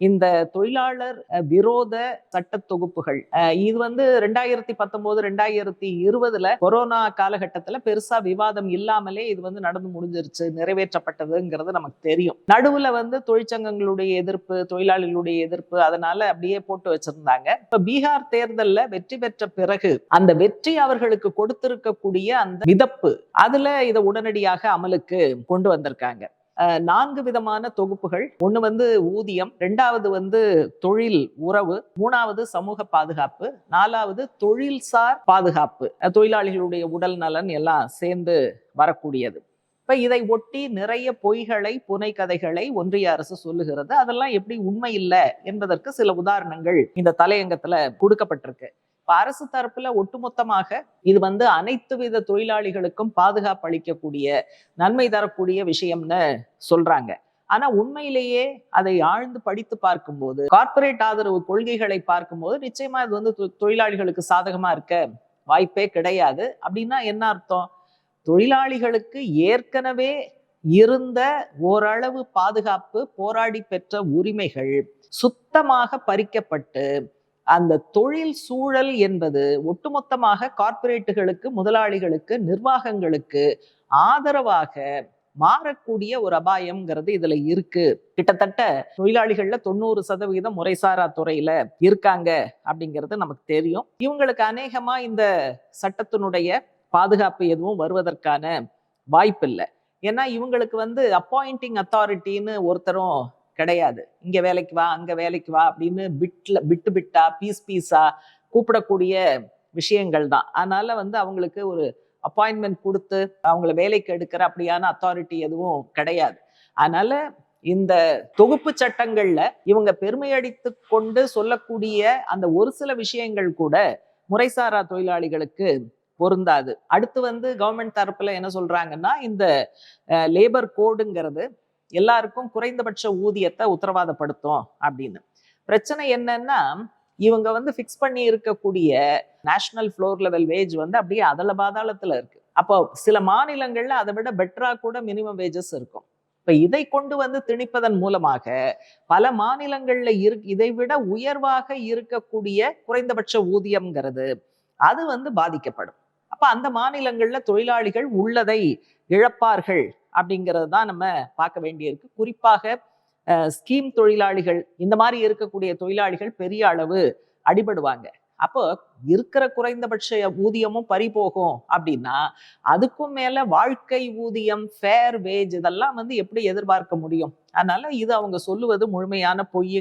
இந்த தொழிலாளர் அஹ், விரோத சட்ட தொகுப்புகள். அஹ், இது வந்து ரெண்டாயிரத்தி பத்தொன்பது ரெண்டாயிரத்தி இருபதுல கொரோனா காலகட்டத்துல பெருசா விவாதம் இல்லாமலே இது வந்து நடந்து முடிஞ்சிருச்சு நிறைவேற்றப்பட்டதுங்கிறது நமக்கு தெரியும். நடுவுல வந்து தொழிற்சங்கங்களுடைய எதிர்ப்பு தொழிலாளிகளுடைய எதிர்ப்பு அதனால அப்படியே போட்டு வச்சிருந்தாங்க. இப்ப பீகார் தேர்தல்ல வெற்றி பெற்ற பிறகு அந்த வெற்றி அவர்களுக்கு கொடுத்திருக்கக்கூடிய அந்த மிதப்பு அதுல இதை உடனடியாக அமலுக்கு கொண்டு வந்திருக்காங்க. நான்கு விதமான தொகுப்புகள். ஒண்ணு வந்து ஊதியம் ரெண்டாவது வந்து தொழில் உறவு மூணாவது சமூக பாதுகாப்பு நாலாவது தொழில்சார் பாதுகாப்பு. தொழிலாளிகளுடைய உடல் நலன் எல்லாம் சேர்ந்து வரக்கூடியது. இப்ப இதை ஒட்டி நிறைய பொய்களை புனைக்கதைகளை ஒன்றிய அரசு சொல்லுகிறது. அதெல்லாம் எப்படி உண்மை இல்லை என்பதற்கு சில உதாரணங்கள் இந்த தலையங்கத்துல கொடுக்கப்பட்டிருக்கு. அரசு தரப்புல ஒட்டுமொத்தமாக இது வந்து அனைத்து வித தொழிலாளிகளுக்கும் பாதுகாப்பு அளிக்கக்கூடிய நன்மை தரக்கூடிய விஷயம்னு சொல்றாங்க. ஆனா உண்மையிலேயே அதை ஆழ்ந்து படித்து பார்க்கும்போது கார்ப்பரேட் ஆதரவு கொள்கைகளை பார்க்கும்போது நிச்சயமா இது வந்து தொ- தொழிலாளிகளுக்கு சாதகமா இருக்க வாய்ப்பே கிடையாது. அப்படின்னா என்ன அர்த்தம்? தொழிலாளிகளுக்கு ஏற்கனவே இருந்த ஓரளவு பாதுகாப்பு போராடி பெற்ற உரிமைகள் சுத்தமாக பறிக்கப்பட்டு அந்த தொழில் சூழல் என்பது ஒட்டுமொத்தமாக கார்ப்பரேட்டுகளுக்கு முதலாளிகளுக்கு நிர்வாகங்களுக்கு ஆதரவாக மாறக்கூடிய ஒரு அபாயம்ங்கிறது இதுல இருக்கு. கிட்டத்தட்ட தொழிலாளிகள்ல தொண்ணூறு சதவீதம் முறைசாரா துறையில இருக்காங்க அப்படிங்கிறது நமக்கு தெரியும். இவங்களுக்கு அநேகமா இந்த சட்டத்தினுடைய பாதுகாப்பு எதுவும் வருவதற்கான வாய்ப்பு இல்லை ஏன்னா இவங்களுக்கு வந்து அப்பாயிண்டிங் அத்தாரிட்டின்னு ஒருத்தரும் கிடையாது. இங்க வேலைக்கு வா அங்க வேலைக்கு வா அப்படின்னு பிட்ல பிட்டு பிட்டா பீஸ் பீஸா கூப்பிடக்கூடிய விஷயங்கள் தான். அதனால வந்து அவங்களுக்கு ஒரு அப்பாயின்மெண்ட் கொடுத்து அவங்கள வேலைக்கு எடுக்கிற அப்படியான அத்தாரிட்டி எதுவும் கிடையாது. அதனால இந்த தொகுப்பு சட்டங்கள்ல இவங்க பெருமையடித்து கொண்டு சொல்லக்கூடிய அந்த ஒரு சில விஷயங்கள் கூட முறைசாரா தொழிலாளிகளுக்கு பொருந்தாது. அடுத்து வந்து கவர்மெண்ட் தரப்புல என்ன சொல்றாங்கன்னா இந்த லேபர் கோடுங்கிறது எல்லாருக்கும் குறைந்தபட்ச ஊதியத்தை உத்தரவாதப்படுத்தும் அப்படின்னு. பிரச்சனை என்னன்னா இவங்க வந்து ஃபிக்ஸ் பண்ணி இருக்கக்கூடிய நேஷனல் ஃப்ளோர் லெவல் வேஜ் வந்து அப்படியே அதல பாதாளத்துல இருக்கு. அப்போ சில மாநிலங்கள்ல அதை விட பெட்டரா கூட மினிமம் வேஜஸ் இருக்கும். இப்ப இதை கொண்டு வந்து திணிப்பதன் மூலமாக பல மாநிலங்கள்ல இரு இதை விட உயர்வாக இருக்கக்கூடிய குறைந்தபட்ச ஊதியம்ங்கிறது அது வந்து பாதிக்கப்படும். அப்ப அந்த மாநிலங்கள்ல தொழிலாளிகள் உள்ளதை இழப்பார்கள் அப்படிங்கிறது தான் நம்ம பார்க்க வேண்டியிருக்கு. குறிப்பாக ஸ்கீம் தொழிலாளிகள் இந்த மாதிரி இருக்கக்கூடிய தொழிலாளிகள் பெரிய அளவு அடிபடுவாங்க. அப்போ இருக்கிற குறைந்தபட்ச ஊதியமும் பறி போகும் அப்படின்னா அதுக்கும் மேல வாழ்க்கை ஊதியம் ஃபேர் வேஜ் இதெல்லாம் வந்து எப்படி எதிர்பார்க்க முடியும்? அதனால இது அவங்க சொல்லுவது முழுமையான பொய்